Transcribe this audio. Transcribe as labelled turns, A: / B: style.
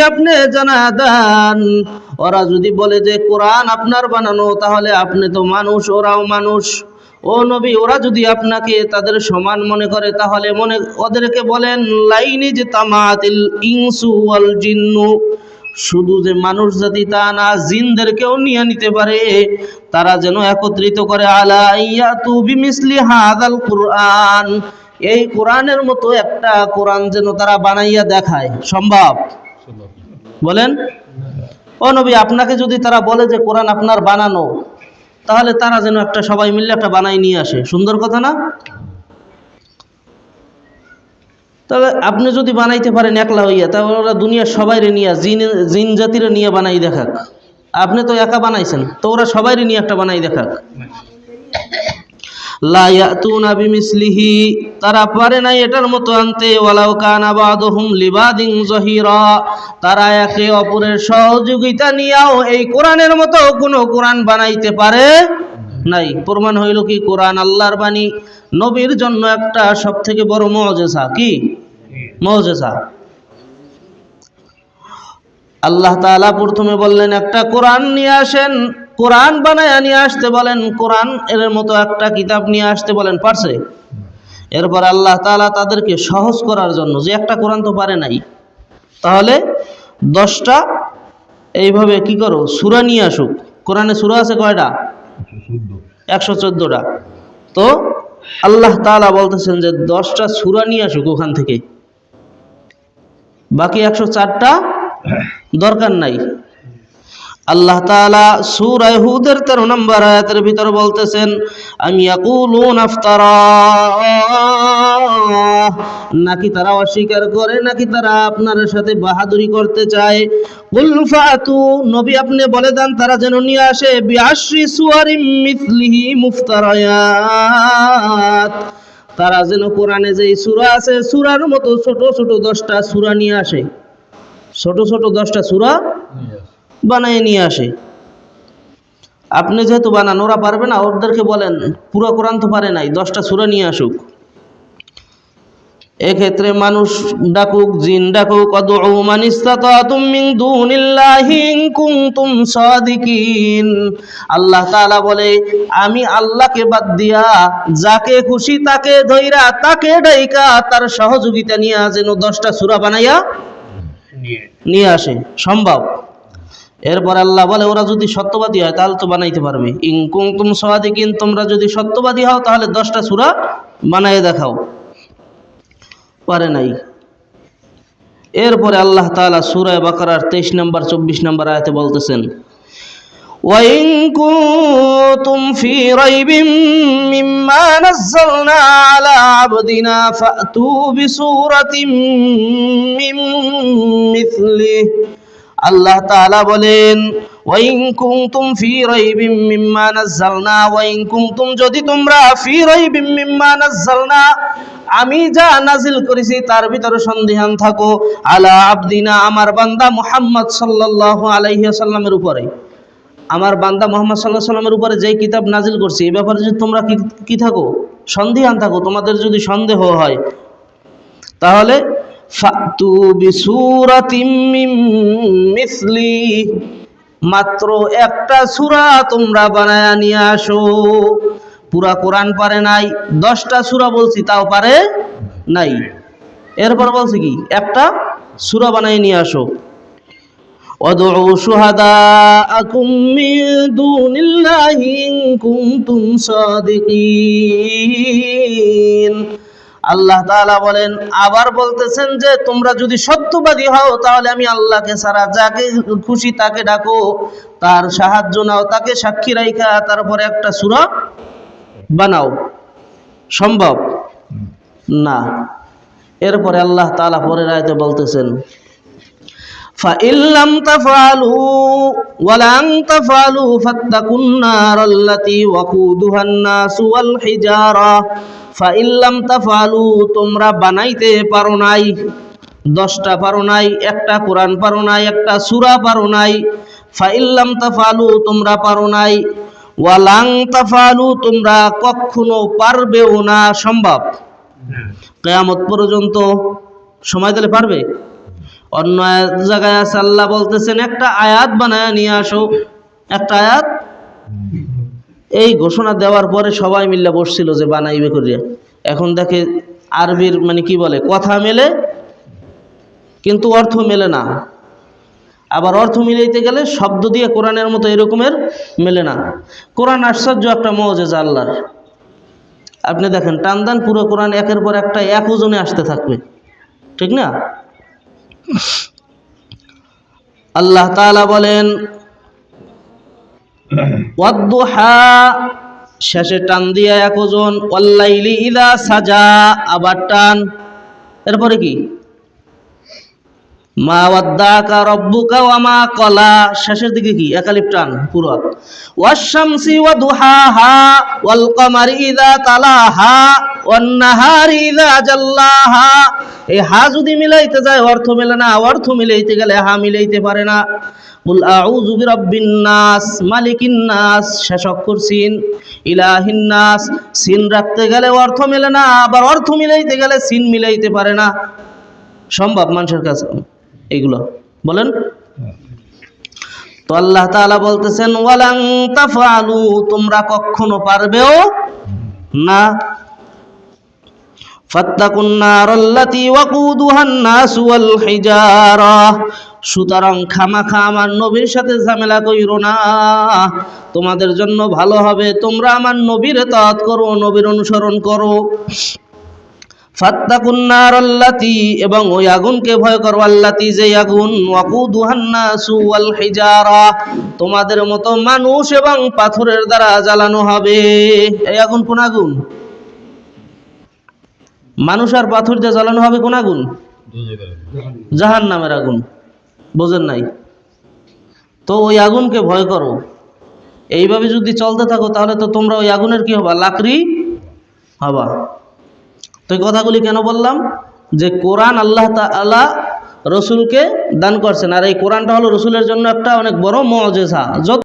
A: আপনি জানা দেন ওরা যদি বলে যে কোরআন আপনার বানানো, তাহলে আপনি তো মানুষ, ওরাও মানুষ। ও নবী, ওরা যদি আপনাকে তাদের সমান মনে করে, তাহলে মনে, ওদেরকে বলেন, লাইনি যে তামাতিল ইনসু ওয়াল জিন্নু। শুধু যে মানুষ জাতি তা না, জিনদেরকেও নিয়ে নিতে পারে। তারা যেন একত্রিত করে, আলা ইয়াতু বিমিসলি হাদাল কুরআন। এই কোরআনের মতো একটা কোরআন যেন তারা বানাইয়া দেখায়। সম্ভব? বলেন? ও নবী, আপনাকে যদি তারা বলে যে কোরআন আপনার বানানো, তাহলে তারা যেন একটা সবাই মিলে একটা বানাই নিয়ে আসে। সুন্দর কথা না? তাহলে আপনি যদি বানাইতে পারেন একলা হইয়া, তাহলে ওরা দুনিয়ার সবাইরে নিয়ে, জিন জিন জাতিরে নিয়ে বানাই দেখাক। আপনি তো একা বানাইছেন, তো ওরা সবাইরে নিয়ে একটা বানাই দেখাক। তারা পারে নাই এটার মতো আনতে জহিরা, তারা একে অপরের সহযোগিতা নিয়েও এই কোরআনের মতো কোনো কোরআন বানাইতে পারে নাই। প্রমাণ হইল কি, কোরআন আল্লাহর বাণী, নবীর জন্য একটা সব থেকে বড় মজেসা কি? মজেসা আল্লাহ তাআলা প্রথমে বললেন, একটা কোরআন নিয়ে আসেন কোরআন বানায় নিয়ে আসতে বলেন, কোরআন এর মতো একটা কিতাব নিয়ে আসতে বলেন, পারছে? এরপর আল্লাহ তালা তাদেরকে সহজ করার জন্য, যে একটা কোরআন তো পারে নাই, তাহলে দশটা এইভাবে কি করো, সুরা নিয়ে আসুক। কোরআনে সুরা আছে কয়টা? একশো চোদ্দোটা। তো আল্লাহ তালা বলতেছেন যে দশটা সুরা নিয়ে আসুক ওখান থেকে। বাকি একশো চারটা দরকার নাই। আল্লাহ তাআলা সূরা হুদের 13 নম্বর আয়াতের ভিতরে বলতেছেন, আমি ইয়াকুলুন আফতারা? নাকি তারা অস্বীকার করে, নাকি তারা আপনার সাথে বাহাদুরি করতে চায়? কুল নবী আপনি বলে দেন, তারা যেন নিয়ে আসে, বিআশরি সুয়ারিম মিথলিহি মুফতারায়াত তারা যেন কোরআনে যে সূরা আছে, সূরার মতো ছোট ছোট দশটা সুরা নিয়ে আসে। ছোট ছোট দশটা সূরা বানায় নিয়ে আসে। আপনি যেহেতু বানান ওরা পারবে না ওদেরকে বলেন পুরো কোরআন তো পারে নাই দশটা সুরা নিয়ে আসুক। এক্ষেত্রে মানুষ ডাকুক জিন ডাকুক আল্লাহ বলে আমি আল্লাহকে বাদ দিয়া যাকে খুশি তাকে ধইরা তাকে ডাইকা তার সহযোগিতা নিয়ে যেন দশটা সুরা বানাইয়া নিয়ে আসে। সম্ভব? এরপর আল্লাহ বলে ওরা যদি সত্যবাদী হয় তাহলে তো বানাইতে পারবে ইনকুম তুম সাদিকিন তোমরা যদি সত্যবাদী হও তাহলে দশটা সূরা বানায় দেখাও পারে নাই এরপরে আল্লাহ তাআলা সূরা বাকারার 23 নম্বর 24 নম্বর আয়াতে বলতেছেন وإن كنتم في ريب مما نزلنا على عبدنا فأتوا بسورة من مثله আল্লাহ তাআলা বলেন, ওয়াইন কুনতুম ফি রাইবিম মিম্মা নাযালনা ওয়াইন কুনতুম যদি তোমরা ফি রাইবিম মিম্মা নাযালনা আমি যা নাজিল করেছি তার ভিতরে সন্দেহান থাকো, আলা আবদিনা, আমার বান্দা মুহাম্মদ সাল্লাল্লাহু আলাইহি ওয়াসাল্লামের উপরে। আমার বান্দা মোহাম্মদ সাল্লাহ সাল্লামের উপরে যেই কিতাব নাজিল করছি, এই ব্যাপারে যদি তোমরা কি কি থাকো? সন্দেহান থাকো, তোমাদের যদি সন্দেহ হয়, তাহলে ফাতু বিসুরাতিম মিম মিসলি। মাত্র একটা সূরা তোমরা বানায় নিয়ে আসো। পুরা কোরআন পারে নাই, দশটা সূরা বলছি, তাও পারে নাই। এরপর বলছি কি, একটা সুরা বানাই নিয়ে আসো। ওয়াদউ শুহাদাআকুম মিন দুনিল্লাহি ইন কুনতুম সাদিকিন। আল্লাহ তাআলা বলেন আবার বলতেছেন যে তোমরা যদি সত্যবাদী হও তাহলে আমি আল্লাহকে ছাড়া যাকে খুশি তাকে ডাকো তার সাহায্য নাও তাকে সাক্ষী রাইখা তারপরে একটা সূরা বানাও সম্ভব না এরপরে আল্লাহ তাআলা পরের আয়াতে বলতেছেন فإن لم تفعلوا ولن تفعلوا فاتقوا النار التي وقودها الناس والحجارة ফাইল্লাম তাফালু, তোমরা বানাইতে পারো নাই। দশটা পারো নাই, একটা কোরআন পারো নাই, একটা সুরা পারো নাই। ফাইল্লাম তাফালু, তোমরা পারো নাই। ওয়ালাং তাফালু, তোমরা কখনো পারবেও না, সম্ভব। কেয়ামত পর্যন্ত সময় দিলে পারবে? অন্য জায়গায় আল্লাহ বলতেছেন, একটা আয়াত বানায় নিয়ে আসো। একটা আয়াত? এই ঘোষণা দেওয়ার পরে সবাই মিলে বসছিল যে বানাইবে করিয়া। এখন দেখে আরবির মানে কি বলে, কথা মেলে, কিন্তু অর্থ মেলে না। আবার অর্থ মিলাইতে গেলে শব্দ দিয়ে কোরআনের মতো এরকমের মেলে না। কোরআন আশ্চর্য একটা মজেজা আল্লাহর। আপনি দেখেন টানদান পুরো কোরআন একের পর একটা এক ওজনে আসতে থাকবে। ঠিক না? আল্লাহ তাআলা বলেন শেষে টান দিয়া এক ওজন ওয়াল্লাইলি ইদা সাজা আবার টান। এরপরে কি? কলা। শেষের দিকে কি? একালিপ টান, পুরো। তালাহা জাল্লাহা। এই হা যদি মিলাইতে যায়, অর্থ মেলে না। অর্থ মিলাইতে গেলে হা মিলাইতে পারে না। নাস, মালিকিন নাস রাখতে গেলে অর্থ মেলে না। আবার অর্থ মিলাইতে গেলে সিন মিলাইতে পারে না। সম্ভব মানুষের কাছে। এইগুলো বলেন। তো আল্লাহ তাআলা বলতেছেন, ওয়ালাং তাফআলু তোমরা কখনো পারবেও না। সুতরাং নবীর সাথে ঝামেলা কইরো না। তোমাদের জন্য ভালো হবে, তোমরা আমার নবীর তাত করো, নবীর অনুসরণ করো। এবং ওই আগুনকে ভয় করো আল্লাতি, যে আগুন। তোমাদের মতো মানুষ এবং পাথরের দ্বারা জ্বালানো হবে। এই আগুন কোন আগুন? মানুষ আর পাথর দিয়ে জ্বালানো হবে কোন আগুন? জাহান নামের আগুন। বোঝেন নাই? তো ওই আগুনকে ভয় করো। এইভাবে যদি চলতে থাকো, তাহলে তো তোমরা ওই আগুনের কি হবা? লাকড়ি হবা। তো এই কথাগুলি কেন বললাম? যে কোরআন আল্লাহ তালা রসুলকে দান করছেন। আর এই কোরআনটা হলো রসুলের জন্য একটা অনেক বড় মজেসা যত